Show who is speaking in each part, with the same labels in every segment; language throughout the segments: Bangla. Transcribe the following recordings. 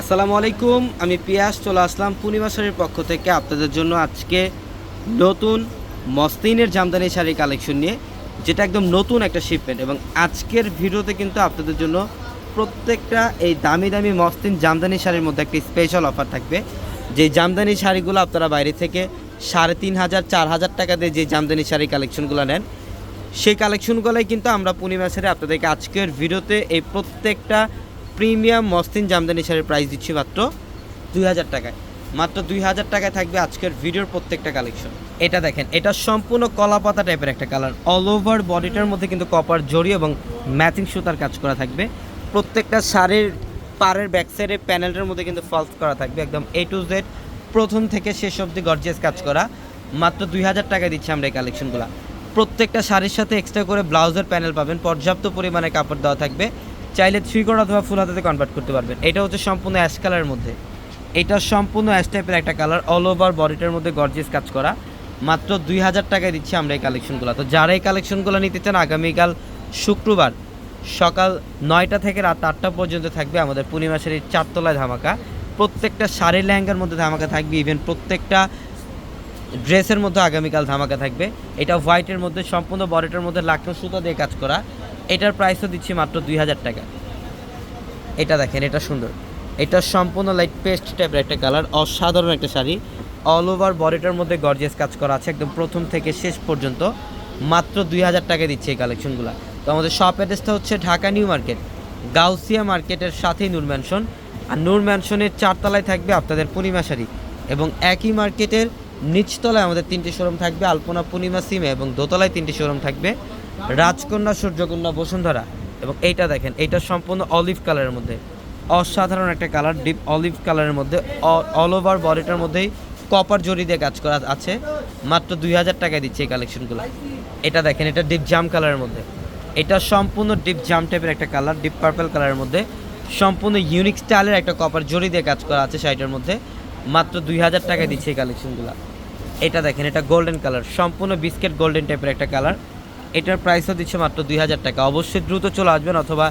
Speaker 1: আসসালামু আলাইকুম, আমি পিয়াস, চলে আসলাম পূর্ণিমা শাড়ির পক্ষ থেকে আপনাদের জন্য আজকে নতুন মস্তিনের জামদানি শাড়ি কালেকশন নিয়ে, যেটা একদম নতুন একটা শিপমেন্ট এবং আজকের ভিডিওতে কিন্তু আপনাদের জন্য প্রত্যেকটা এই দামি দামি মস্তিন জামদানি শাড়ির মধ্যে একটি স্পেশাল অফার থাকবে। যে জামদানি শাড়িগুলো আপনারা বাইরে থেকে সাড়ে তিন হাজার, চার হাজার টাকা দিয়ে যে জামদানি শাড়ি কালেকশনগুলো নেন, সেই কালেকশনগুলোই কিন্তু আমরা পূর্ণিমা আপনাদেরকে আজকের ভিডিওতে এই প্রত্যেকটা প্রিমিয়াম মস্তিন জামদানি শাড়ির প্রাইস দিচ্ছি মাত্র দুই হাজার টাকায়। মাত্র দুই হাজার টাকায় থাকবে আজকের ভিডিওর প্রত্যেকটা কালেকশন এটা দেখেন, এটা সম্পূর্ণ কলাপাতা টাইপের একটা কালার অল ওভার বডিটার মধ্যে কিন্তু কপার জড়ি এবং ম্যাচিং সুতার কাজ করা থাকবে। প্রত্যেকটা শাড়ির পাড়ের ব্যাক সাইডে প্যানেলটার মধ্যে কিন্তু ফলস করা থাকবে একদম এ টু জেড প্রথম থেকে শেষ অবধি গর্জিয়াস কাজ করা। মাত্র দুই হাজার টাকায় দিচ্ছি আমরা এই কালেকশনগুলো প্রত্যেকটা শাড়ির সাথে এক্সট্রা করে ব্লাউজের প্যানেল পাবেন। পর্যাপ্ত পরিমাণে কাপড় দেওয়া থাকবে। চাইলে থ্রি কোড অথবা ফুল হাতাতে কনভার্ট করতে পারবেন। এটা হচ্ছে সম্পূর্ণ অ্যাশ কালারের মধ্যে। এটা সম্পূর্ণ অ্যাশ টাইপের একটা কালার অল ওভার বডিটার মধ্যে গর্জিয়াস কাজ করা। মাত্র দুই হাজার টাকায় দিচ্ছি আমরা এই কালেকশনগুলো তো যারা এই কালেকশনগুলো নিতে চান, আগামীকাল শুক্রবার সকাল নয়টা থেকে রাত আটটা পর্যন্ত থাকবে আমাদের পূর্ণিমা শাড়ির চারতলায় ধামাকা। প্রত্যেকটা শাড়ির লেহেঙ্গার মধ্যে ধামাকা থাকবে ইভেন প্রত্যেকটা ড্রেসের মধ্যে আগামীকাল ধামাকা থাকবে। এটা হোয়াইটের মধ্যে, সম্পূর্ণ বডিটার মধ্যে লাখনো সুতো দিয়ে কাজ করা। এটার প্রাইসও দিচ্ছি মাত্র দুই হাজার টাকা। এটা দেখেন, এটা সুন্দর। এটা সম্পূর্ণ লাইট পেস্ট টাইপের একটা কালার অসাধারণ একটা শাড়ি। অল ওভার বডিটার মধ্যে গর্জেস কাজ করা আছে, একদম প্রথম থেকে শেষ পর্যন্ত। মাত্র দুই হাজার টাকা দিচ্ছে এই কালেকশনগুলো তো আমাদের শপ অ্যাড্রেসটা হচ্ছে ঢাকা নিউ মার্কেট, গাউসিয়া মার্কেটের সাথেই নূর ম্যানশন আর নূর ম্যানশনের চারতলায় থাকবে আপনাদের পূর্ণিমা শাড়ি এবং একই মার্কেটের নিচতলায় আমাদের তিনটি শোরুম থাকবে, আলপনা পূর্ণিমা সিমে এবং দোতলায় তিনটি শোরুম থাকবে। রাজকন্যা, সূর্যকন্যা, বসুন্ধরা এবং এইটা দেখেন, এইটা সম্পূর্ণ অলিভ কালারের মধ্যে। অসাধারণ একটা কালার ডিপ অলিভ কালারের মধ্যে অল ওভার বডিটার মধ্যেই কপার জড়ি দিয়ে কাজ করা আছে। মাত্র দুই হাজার টাকায় দিচ্ছে এই কালেকশনগুলো এটা দেখেন, এটা ডিপ জাম কালারের মধ্যে। এটা সম্পূর্ণ ডিপ জাম টাইপের একটা কালার ডিপ পার্পল কালারের মধ্যে। সম্পূর্ণ ইউনিক স্টাইলের একটা কপার জড়ি দিয়ে কাজ করা আছে শাড়িটার মধ্যে। মাত্র দুই হাজার টাকায় দিচ্ছে এই কালেকশনগুলো এটা দেখেন, এটা গোল্ডেন কালার সম্পূর্ণ বিস্কেট গোল্ডেন টাইপের একটা কালার এটার প্রাইসও দিচ্ছে মাত্র দুই হাজার টাকা। অবশ্যই দ্রুত চলে আসবেন অথবা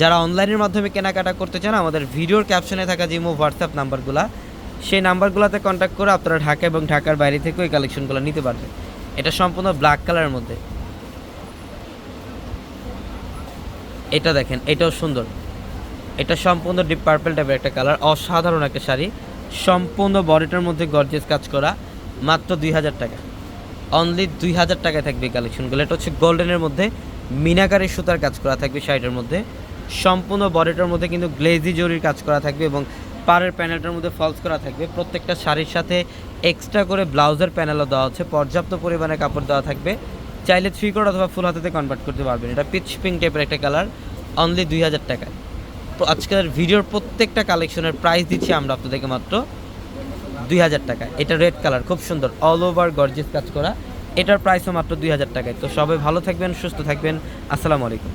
Speaker 1: যারা অনলাইনের মাধ্যমে কেনাকাটা করতে চান, আমাদের ভিডিওর ক্যাপশনে থাকা যে মো হোয়াটসঅ্যাপ নাম্বারগুলো সেই নাম্বারগুলোতে কন্ট্যাক্ট করে আপনারা ঢাকা এবং ঢাকার বাইরে থেকেও এই কালেকশনগুলো নিতে পারবেন। এটা সম্পূর্ণ ব্ল্যাক কালারের মধ্যে। এটা দেখেন, এটাও সুন্দর। এটা সম্পূর্ণ ডিপ পার্পল টাইপের একটা কালার অসাধারণ একটা শাড়ি। সম্পূর্ণ বডিটার মধ্যে গর্জেস কাজ করা, মাত্র দুই হাজার টাকা। অনলি দুই হাজার টাকায় থাকবে কালেকশনগুলো এটা হচ্ছে গোল্ডেনের মধ্যে, মিনাকারি সুতার কাজ করা থাকবে শাড়িটার মধ্যে। সম্পূর্ণ বডিটার মধ্যে কিন্তু গ্লেজি জরির কাজ করা থাকবে এবং পাড়ের প্যানেলটার মধ্যে ফলস করা থাকবে। প্রত্যেকটা শাড়ির সাথে এক্সট্রা করে ব্লাউজের প্যানেলও দেওয়া হচ্ছে। পর্যাপ্ত পরিমাণে কাপড় দেওয়া থাকবে। চাইলে থ্রি কোড অথবা ফুল হাতেতে কনভার্ট করতে পারবেন। এটা পিচ পিঙ্ক টাইপের একটা কালার অনলি দুই হাজার টাকায়। আজকের ভিডিওর প্রত্যেকটা কালেকশনের প্রাইস দিচ্ছি আমরা আপনাদেরকে মাত্র দুই হাজার টাকা। এটা রেড কালার খুব সুন্দর অল ওভার গর্জেস কাজ করা। এটার প্রাইসও মাত্র দুই হাজার টাকায়। তো সবাই ভালো থাকবেন, সুস্থ থাকবেন। আসসালামু আলাইকুম।